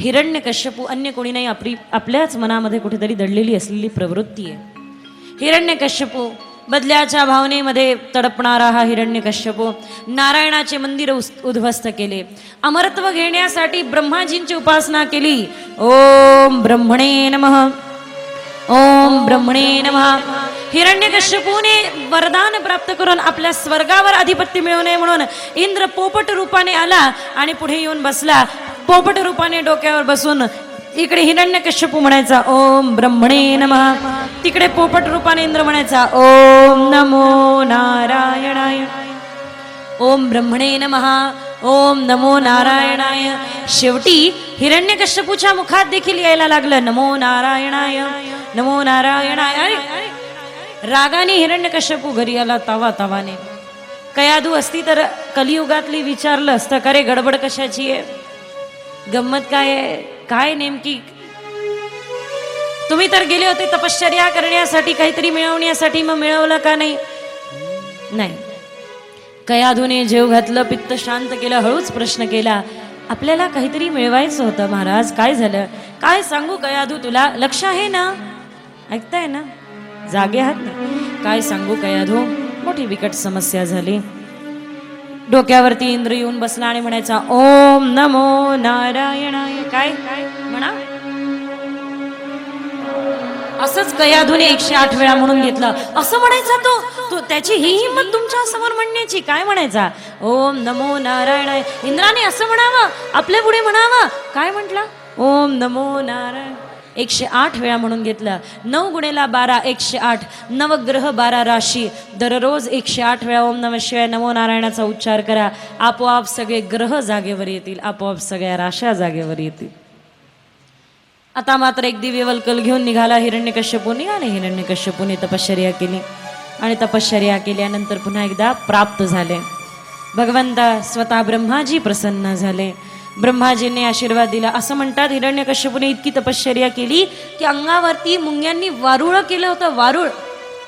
हिरण्यकश्यपू अन्य कोणी नाही आपली आपल्याच मनामध्ये कुठेतरी दडलेली असलेली प्रवृत्ती आहे. हिरण्यकश्यपू बदल्याच्या भावनेमध्ये तडपणारा हा हिरण्यकश्यपू नारायणाचे मंदिर उद्ध्वस्त केले. अमरत्व घेण्यासाठी ब्रह्माजींची उपासना केली. ओम ब्रह्मणे नम. ओम ब्रह्मणे नमः. हिरण्यकश्यपूने वरदान प्राप्त करून आपल्या स्वर्गावर अधिपत्य मिळवू नये म्हणून इंद्र पोपट रूपाने आला आणि पुढे येऊन बसला. पोपट रूपाने डोक्यावर बसून इकडे हिरण्यकश्यपू म्हणायचा ओम ब्रह्मणे नमः. तिकडे पोपट रूपाने इंद्र म्हणायचा ओम नमो नारायणाय. ओम ब्रह्मणे नमः. ओम नमो नारायणाय. शेवटी हिरण्यकश्यपूच्या मुखात देखील यायला लागलं नमो नारायणाय. नमो नारायणाय. अरे रागाने हिरण्यकश्यपू घरी आला तावा तावाने. कयादू असती तर कलियुगातली विचारलं असतं का रे गडबड कशाची आहे? गंमत काय आहे? काय नेमकी? तुम्ही तर गेले होते तपश्चर्या करण्यासाठी काहीतरी मिळवण्यासाठी. मग मिळवलं का नाही? नाही. कयाधूने जेव घातलं पित्त शांत केलं हळूच प्रश्न केला आपल्याला काहीतरी मिळवायचं होतं महाराज. काय झालं? काय सांगू कयाधू तुला? लक्ष आहे ना? ऐकताय ना? जागे आहात ना? काय सांगू कयाधू? मोठी बिकट समस्या झाली. डोक्यावरती इंद्र येऊन बसला आणि म्हणायचा ओम नमो नारायणाय. काय? काय म्हणा. असंच कयाधूने एकशे आठ वेळा म्हणून घेतलं. असं म्हणायचा तो. तो त्याची ही हिंमत तुमच्यासमोर म्हणण्याची. काय म्हणायचा? ओम नमो नारायणाय. इंद्राने असं म्हणावं. आपल्या पुढे म्हणावं. काय म्हटलं? ओम नमो नारायण. एकशे आठ वेळा म्हणून घेतलं. नऊ गुणेला बारा एकशे आठ. नवग्रह बारा राशी. दररोज एकशे आठ वेळा ओम नम शिवाय नमो नारायणाचा उच्चार करा. आपोआप सगळे ग्रह जागेवर येतील. आपोआप सगळ्या राशा जागेवर येतील. आता मात्र एक दिव्य वल्कल घेऊन निघाला हिरण्यकश्यपूने आणि हिरण्यकश्यपूने तपश्चर्या केली. आणि तपश्चर्या केल्यानंतर पुन्हा एकदा प्राप्त झाले. भगवंता स्वतः ब्रह्माजी प्रसन्न झाले. ब्रह्माजीने आशीर्वाद दिला. असं म्हणतात हिरण्यकश्यपूने इतकी तपश्चर्या केली की अंगावरती मुंग्यांनी वारुळ केलं होतं. वारुळ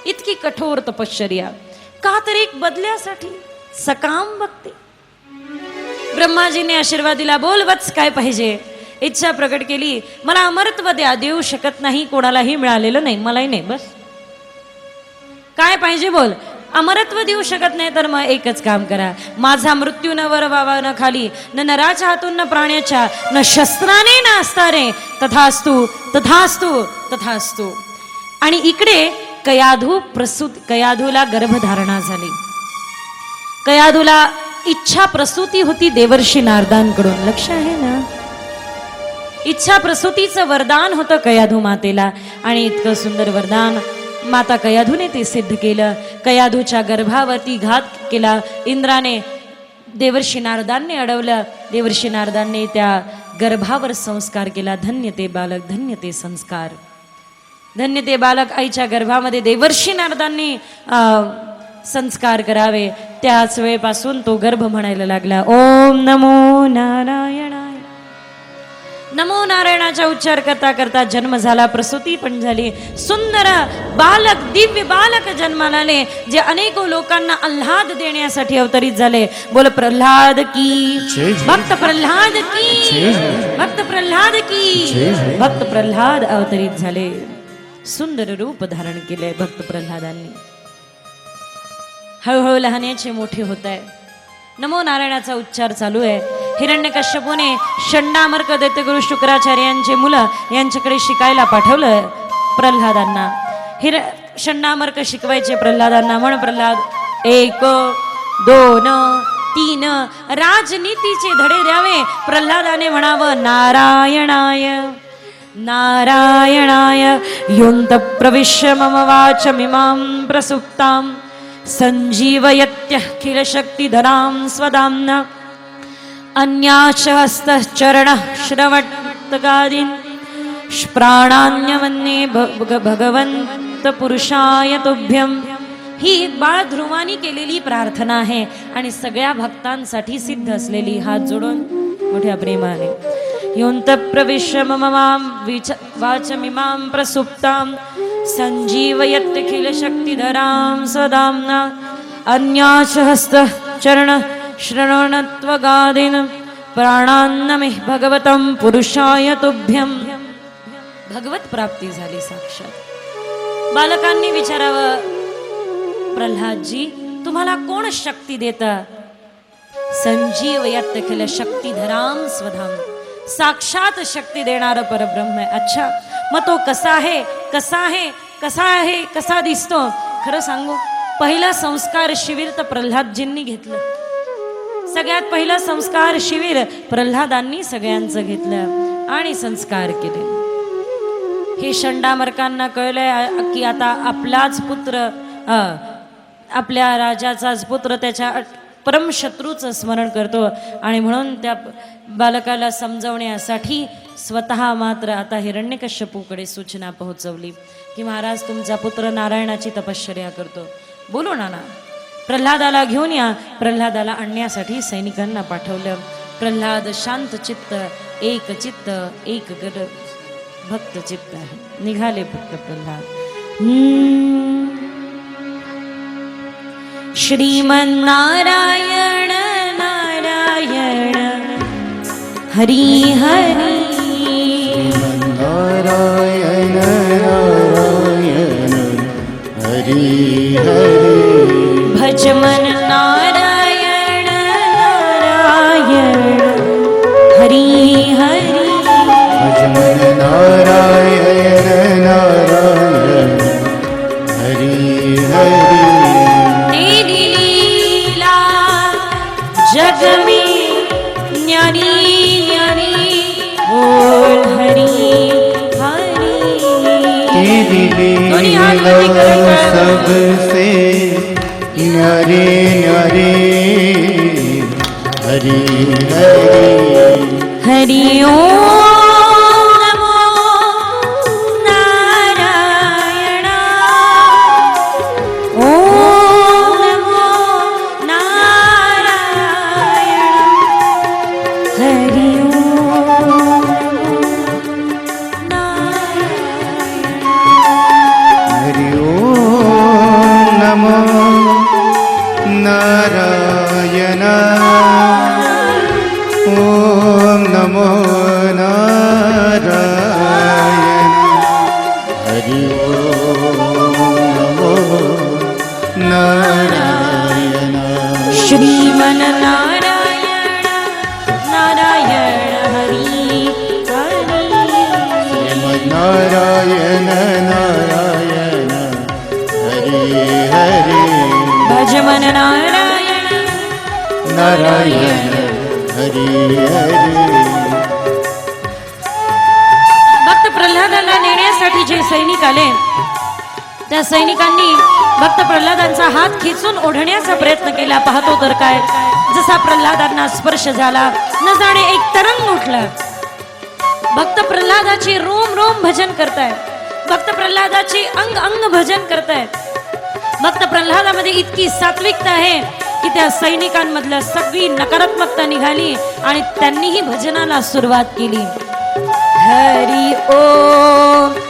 इतकी कठोर तपश्चर्या. का तर एक बदल्यासाठी सकाम बघते. ब्रह्माजीने आशीर्वाद दिला बोल वत्स काय पाहिजे? इच्छा प्रकट केली मला अमरत्व द्या देऊ शकत नाही कोणालाही मिळालेलं नाही मलाही नाही बस. काय पाहिजे बोल? अमरत्व देऊ शकत नाही तर मग एकच काम करा. माझा मृत्यू न वर वावा न खाली न नराच्या हातून न प्राण्याच्या न शस्त्राने न असतारे तथास्तू तथास्तू तथास्तू. आणि इकडे कयाधू प्रसूत कयाधूला गर्भधारणा झाली. कयाधूला इच्छा प्रसूती होती देवर्षी नारदांकडून. लक्ष आहे ना? इच्छा प्रसूतीचं वरदान होतं कयाधू मातेला. आणि इतकं सुंदर वरदान माता कयाधूने ते सिद्ध केलं. कयाधूच्या गर्भावरती घात केला. इंद्राने देवर्षी नारदांनी अडवलं. देवर्षी नारदांनी त्या गर्भावर संस्कार केला. धन्य ते बालक धन्य ते संस्कार. धन्य ते बालक आईच्या गर्भामध्ये देवर्षी नारदांनी संस्कार करावे. त्याच वेळेपासून तो गर्भ म्हणायला लागला. ओम नमो नारायण नमो नारायणाचा उच्चार करता करता जन्म झाला प्रसूती पण झाली. सुंदर बालक दिव्य बालक जन्माला आले जे अनेको लोकांना आल्हाद देण्यासाठी अवतरित झाले. बोल प्रल्हाद की. भक्त प्रल्हाद की. भक्त प्रल्हाद की. भक्त प्रल्हाद अवतरित झाले. सुंदर रूप धारण केले भक्त प्रल्हादांनी. हळूहळू लहानाचे मोठे होत आहे. नमो नारायणाचा उच्चार चालू आहे. हिरण्यकश्यपूने षण्डामर्क दैत्यगुरु शुक्राचार्यांचे मुलं यांच्याकडे शिकायला पाठवलं प्रल्हादांना. हिर षंडामर्क शिकवायचे प्रल्हादांना म्हण प्रल्हाद एक दोन तीन राजनीतीचे धडे द्यावे. प्रल्हादाने म्हणावं नारायणाय नारायणाय योऽन्त प्रविश्य मम वाचमिमां प्रसुप्तां सञ्जीवयत्यखिलशक्तिधरां स्वदाम्ना। अन्याश्च हस्तश्चरणः श्रवट्तगादीन् प्राणान्यवन्ये भग भगवंत पुरुषाय तुभ्यम। ही बाळ ध्रुवानी केलेली प्रार्थना आहे आणि सगळ्या भक्तांसाठी सिद्ध असलेली हात जोडून मोठ्या प्रेमाने. योन्त प्रविश्य मम विच वाचमिमां प्रसुप्तां। सञ्जीवयत्यखिल शक्तिधरां सदाम्ना। अन्याच हस्त चरण श्रवणत्वगादिन प्राणान्नमे भगवतं पुरुषाय तुभ्यम भगवत प्राप्ती झाली साक्षात। बालकांनी विचारावं प्रल्हादजी तुम्हाला कोण शक्ती देतं? संजीव यत्त केलं शक्तीधराम स्वधाम। साक्षात शक्ती देणारं परब्रह्म आहे. अच्छा मग तो कसा आहे? कसा आहे? कसा आहे? कसा दिसतो? खरं सांगू पहिला संस्कार शिबिर तर प्रल्हादजींनी घेतलं. सगळ्यात पहिलं संस्कार शिबिर प्रल्हादांनी सगळ्यांचं घेतलं आणि संस्कार केले. हे शंडामरकांना कळलंय की आता आपलाच पुत्र आपल्या राजाचाच पुत्र त्याच्या परमशत्रूचं स्मरण करतो आणि म्हणून त्या बालकाला समजवण्यासाठी स्वतः मात्र आता हिरण्यकश्यपूकडे सूचना पोहोचवली की महाराज तुमचा पुत्र नारायणाची तपश्चर्या करतो. बोलू ना ना प्रल्हादाला घेऊन या. प्रल्हादाला आणण्यासाठी सैनिकांना पाठवलं. प्रल्हाद शांत चित्त एक चित्त एक गड भक्त चित्त आहे. निघाले भक्त प्रल्हाद. हम्म. श्रीमन्नारायण नारायण. हरी हरी. नारायण नारायण. हरी हरी. भजमन नारायण नारायण हरी हरी भजमन नारायण नारायण हरि हरि। भक्त प्रल्हादाला नेण्यासाठी जे सैनिक आले त्या सैनिकांनी भक्त प्रल्हादांचा हात खिचून ओढण्याचा प्रयत्न केला. पाहतो तर काय जसा प्रल्हादांना स्पर्श झाला न जाणे एक तरंग उठला. भक्त प्रल्हादाची रोम रोम भजन करतायत. भक्त प्रल्हादाची अंग अंग भजन करतायत. भक्त प्रल्हादामध्ये इतकी सात्विकता आहे की त्या सैनिकांमधल्या सगळी नकारात्मकता निघाली आणि त्यांनीही भजनाला सुरुवात केली. हरी ओ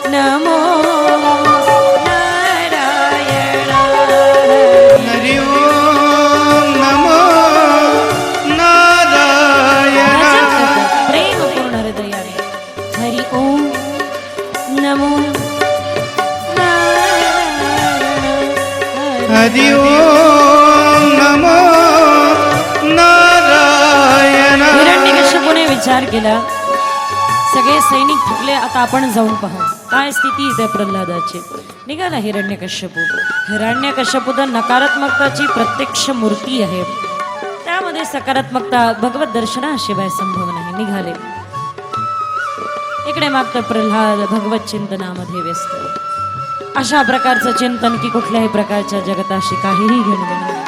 नमो हिरण्यकश्यपूने विचार केला. सगळे सैनिक थुकले आता आपण जाऊन पाहू. काय स्थिती आहे त्या प्रल्हादाची? निघाला हिरण्यकश्यपू. हिरण्यकश्यपू तर नकारात्मकताची प्रत्यक्ष मूर्ती आहे. त्यामध्ये सकारात्मकता भगवत दर्शनाशिवाय संभव नाही. निघाले. इकडे मागतं प्रल्हाद भगवत चिंतनामध्ये व्यस्त. अशा प्रकारचं चिंतन की कुठल्याही प्रकारच्या जगताशी काहीही घेणं देणं नाही.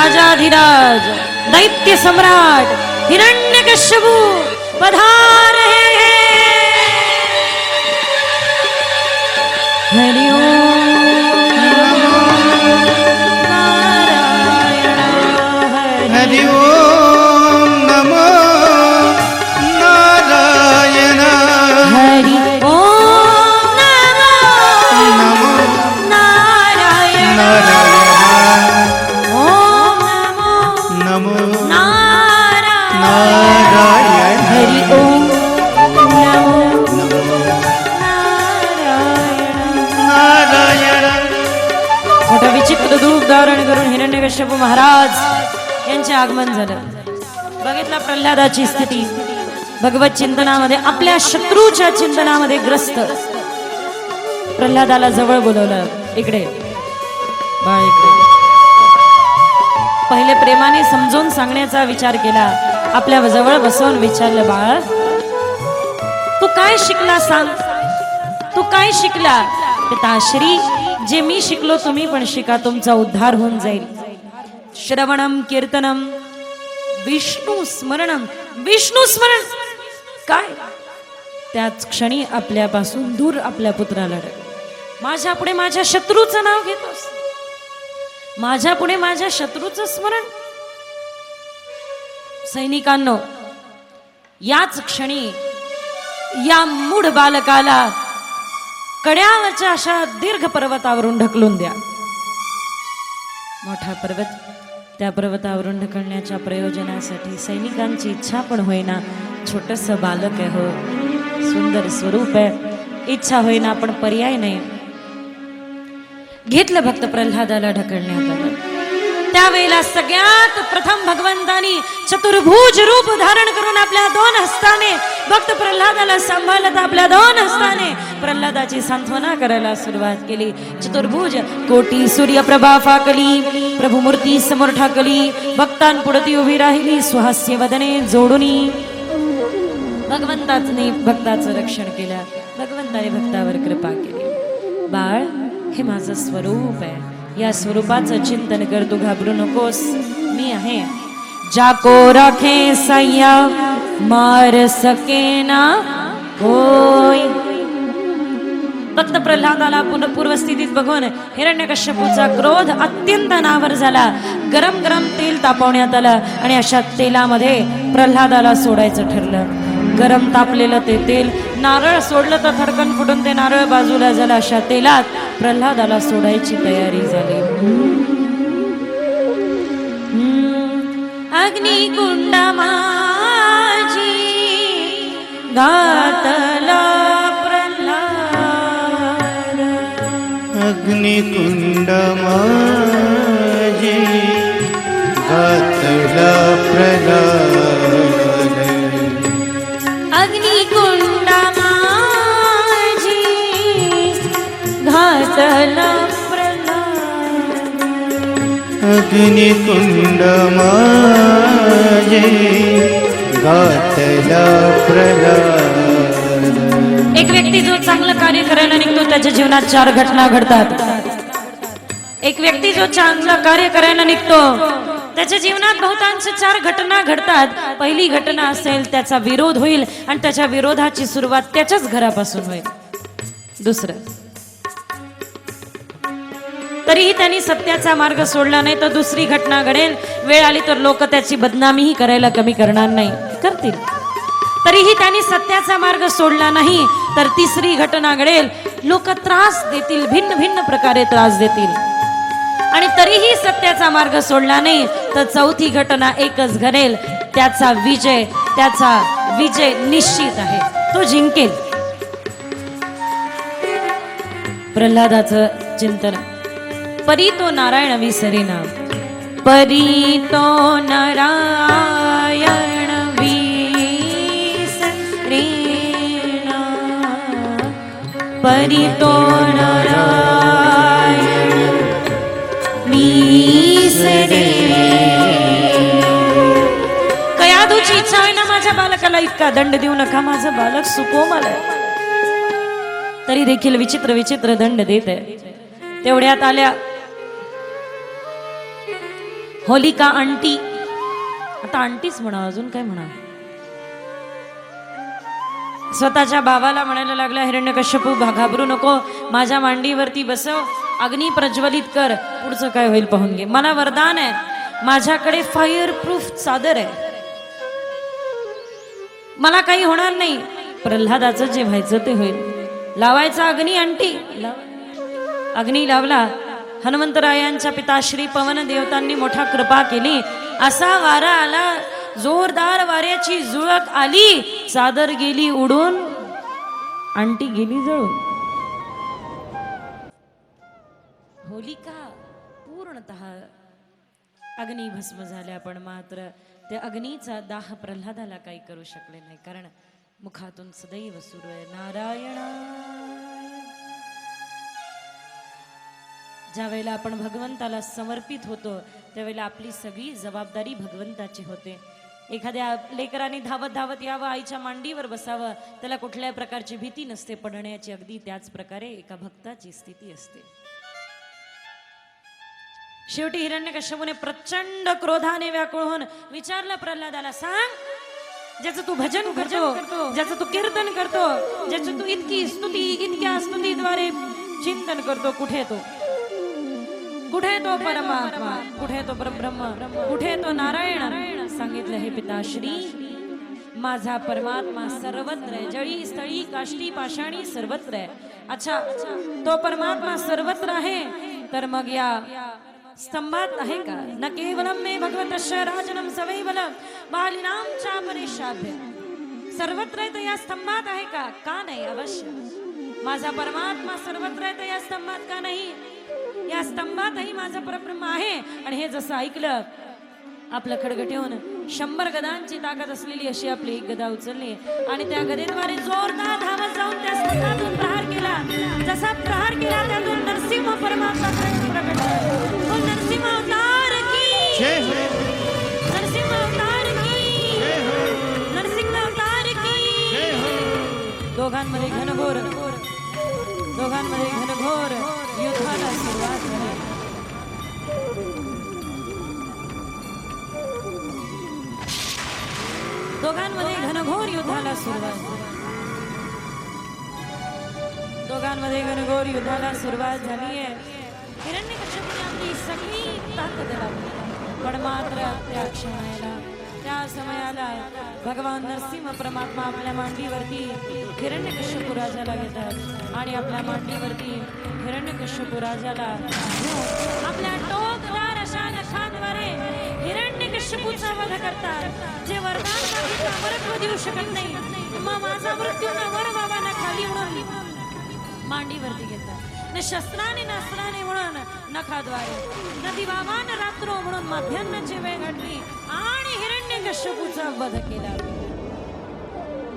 राजाधिराज दैत्य सम्राट हिरण्यकश्यपू पधार है। हरि महाराज यांचे आगमन झालं. बघितलं प्रल्हादाची स्थिती. भगवत चिंतनामध्ये आपल्या शत्रूच्या चिंतनामध्ये ग्रस्त. प्रल्हादाला जवळ बोलवलं इकडे बाळ इकडे पहिले प्रेमाने समजून सांगण्याचा विचार केला. आपल्या जवळ बसवून विचारलं बाळ तू काय शिकला सांग? तू काय शिकला? पिताश्री जे मी शिकलो तुम्ही पण शिका तुमचा उद्धार होऊन जाईल. श्रवणम कीर्तनम विष्णू स्मरणम विष्णू स्मरण! काय? त्याच क्षणी आपल्यापासून दूर आपल्या पुत्राला डग माझ्या पुढे माझ्या शत्रूचं नाव घेतोस माझ्या पुढे माझ्या शत्रूचं स्मरण. सैनिकांनो याच क्षणी या मूढ बालकाला कड्यावरच्या अशा दीर्घ पर्वतावरून ढकलून द्या. मोठा पर्वत त्या पर्वतावरून ढकलण्याच्या प्रयोजनासाठी सैनिकांची इच्छा पण होईना. छोटस बालक आहे हो. सुंदर स्वरूप आहे. इच्छा होईना पण पर्याय नाही. घेतलं भक्त प्रल्हादाला ढकलण्यात आलं. त्यावेळेला सगळ्यात प्रथम भगवंतानी चतुर्भुज रूप धारण करून आपल्या दोन हस्ताने भक्त प्रल्हादाला सांभाळत आपल्या दोन हस्ताने प्रल्हादाची सांत्वना करायला सुरुवात केली. चतुर्भुज कोटी सूर्यप्रभा फाकली प्रभू मूर्ती समोर ठाकली भक्तांपुढती उभी राहिली सुहास्य वदने जोडुनी. भगवंताने भक्ताचं रक्षण केलं. भगवंताने भक्तावर कृपा केली. बाळ हे माझं स्वरूप आहे. या स्वरूपाचं चिंतन कर तू घाबरू नकोस. मी आहे. जाको राखे सय्या मार सके ना होय फक्त प्रल्हादाला पुन्हा पूर्वस्थितीत बघून हिरण्यकश्यपूचा क्रोध अत्यंत नावर झाला. गरम गरम तेल तापवण्यात आलं आणि अशा तेलामध्ये प्रल्हादाला सोडायचं ठरलं. गरम तापलेलं ते तेल नारळ सोडलं तर थडकन फुटून ते नारळ बाजूला झालं. अशा तेलात प्रल्हादाला सोडायची तयारी झाली. अग्निकुंड गातला प्रल्हाद अग्निकुंड माझी घातला प्रल्हाद अग्निकुंड माझी घातला अग्निकुंड माझे घातला प्रल्हाद एक व्यक्ती जो चांगलं कार्य करायला निघतो त्याच्या जीवनात चार घटना घडतात. एक व्यक्ती जो चांगलं कार्य करायला निघतो त्याच्या जीवनात बहुतांश चार घटना घडतात. पहिली घटना असेल त्याचा विरोध होईल आणि त्याच्या विरोधाची सुरुवात त्याच्याच घरापासून होईल. दुसरं. तरीही त्यांनी सत्याचा मार्ग सोडला नाही तर दुसरी घटना घडेल. वेळ आली तर लोक त्याची बदनामीही करायला कमी करणार नाही. करतील. तरीही त्यांनी सत्याचा मार्ग सोडला नाही तर तिसरी घटना घडेल. लोक त्रास देतील भिन्न भिन्न प्रकारे त्रास देतील. आणि तरीही सत्याचा मार्ग सोडला नाही तर चौथी घटना एकच घडेल. त्याचा विजय त्याचा विजय निश्चित आहे. तो जिंकेल. प्रल्हादाचं चिंतन. परी तो नारायण विसरेना. परी तो नारायण विसरेना. परी तो नारायण विसरे कयादूची इच्छा आहे ना माझ्या बालकाला इतका दंड देऊ नका. माझं बालक सुकोमल आहे. तरी देखील विचित्र विचित्र दंड देत आहे तेवढ्यात आल्या होलिका आंटी. आता आंटीच म्हणा अजून काय म्हणा. स्वतःच्या भावाला म्हणायला लागला हिरण्यकश्यपू भा- घाबरू नको माझ्या मांडीवरती बसव अग्नी प्रज्वलित कर पुढचं काय होईल पाहून घे. मला वरदान आहे माझ्याकडे फायर प्रूफ चादर आहे. मला काही होणार नाही. प्रल्हादाचं जे व्हायचं ते होईल. लावायचा अग्नी आंटी. लाव. अग्नी लावला. हनुमंतरायांच्या पिता श्री पवन देवतांनी मोठा कृपा केली. असा वारा आला. जोरदार वाऱ्याची जुळक आली. चादर गेली उडून आंटी गेली जळून. होलिका पूर्णतः अग्नी भस्म झाल्या पण मात्र त्या अग्नीचा दाह प्रल्हादाला काही करू शकले नाही कारण मुखातून सदैव सुरू आहे नारायणा ज्या वेळेला आपण भगवंताला समर्पित होतो त्यावेळेला आपली सगळी जबाबदारी भगवंताची होते. एखाद्या लेकराने धावत धावत यावं आईच्या मांडीवर बसावं त्याला कुठल्याही प्रकारची भीती नसते पडण्याची अगदी त्याच प्रकारे एका भक्ताची स्थिती असते. शेवटी हिरण्यकश्यपूने प्रचंड क्रोधाने व्याकुळ होऊन विचारलं प्रल्हादाला सांग ज्याचं तू भजन करतो ज्याचं तू कीर्तन करतो ज्याची तू इतकी स्तुती इतक्या स्तुतीद्वारे चिंतन करतो कुठे तो? कुठे तो परमात्मा? कुठे तो परब्रह्म? कुठे तो नारायण? सांगितलं हे पिताश्री. माझा परमात्मा सर्वत्र आहे. जळी स्थळी काष्टी पाषाणी सर्वत्र आहे. अच्छा तो परमात्मा सर्वत्र आहे? तर मग या स्तंभात आहे का? न केवलम मे भगवतस्य राजनम सवैवलम बालिनाम चापरिशाभ्य सर्वत्र आहे तर या स्तंभात आहे का? का नाही? अवश्य. माझा परमात्मा सर्वत्र आहे तर या स्तंभात का नाही? या स्तंभातही माझा परब्रह्म आहे. आणि हे जसं ऐकलं आपलं खडग ठेवून शंभर गदांची ताकद असलेली अशी आपली एक गदा उचलली. आणि त्या गदेद्वारे जोरदार धावत जाऊन त्या स्तंभातून प्रहार केला. जसा प्रहार केला त्यातून नरसिंह परमात्मा प्रकट नरसिंह अवतार की? हो. हो. हो. दोघांमध्ये घनघोर. दोघांमध्ये घनघोर. दोघांमध्ये घनघोर युद्धाला सुरुवात. दोघांमध्ये घनघोर युद्धाला सुरुवात झाली आहे हिरण्य हिरण्यकश्यपूने आपली सगळी ताकद लावली. पण मात्र त्या क्षणाला त्या समयाला भगवान नरसिंह परमात्मा आपल्या मांडीवरती हिरण्य कश्यपू राजाला घेतात आणि आपल्या मांडीवरती हिरण्य कश्यपू राजाला आपल्या टोकदार अशा हिरण्यकश्यपूचा वध करतात. जे वरदान मागितलं अमरत्व देऊ शकत नाही. मग माझा मृत्यू न वर बाबा ना खाली म्हणून मांडीवरती घेतात. न शस्त्राने न अस्त्राने म्हणून नखाद्वारे न दिवावा न रात्रो म्हणून माध्यान्नाची वेळ घडली आणि हिरण्य कश्यपूचा वध केला.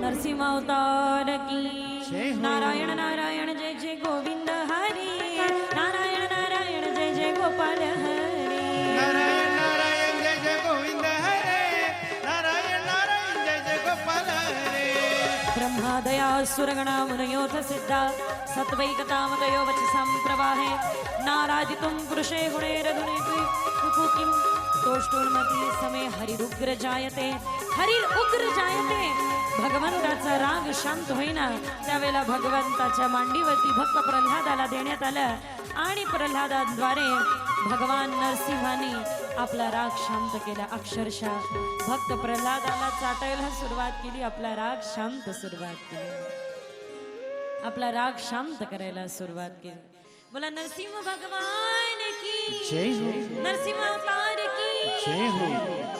नरसिंह अवतार की हो. नारायण नारायण जय जय गोविंद हरी. नारायण नारायण जय जय गोपाल हरी. दया सुरगणा मुनयोथ सिद्धा सत्वैकतामतयो वचसां प्रवाहे नाराजितुं पुरुषे गुणे रघुने किं? तोष्टुर्मती समे हरिरुग्र जायते। हरिर उग्र जायते भगवंताचा राग शांत होईना त्यावेळेला भगवंताच्या मांडीवरती भक्त प्रल्हादाला देण्यात आलं. आणि प्रल्हादाद्वारे भगवान नरसिंहाने आपला राग शांत केला. अक्षरशः भक्त प्रल्हादाला चाटायला सुरुवात केली. आपला राग शांत सुरुवात केली. आपला राग शांत करायला सुरुवात केली. बोला नरसिंह भगवान की जय हो. नरसिंह अवतार की जय हो.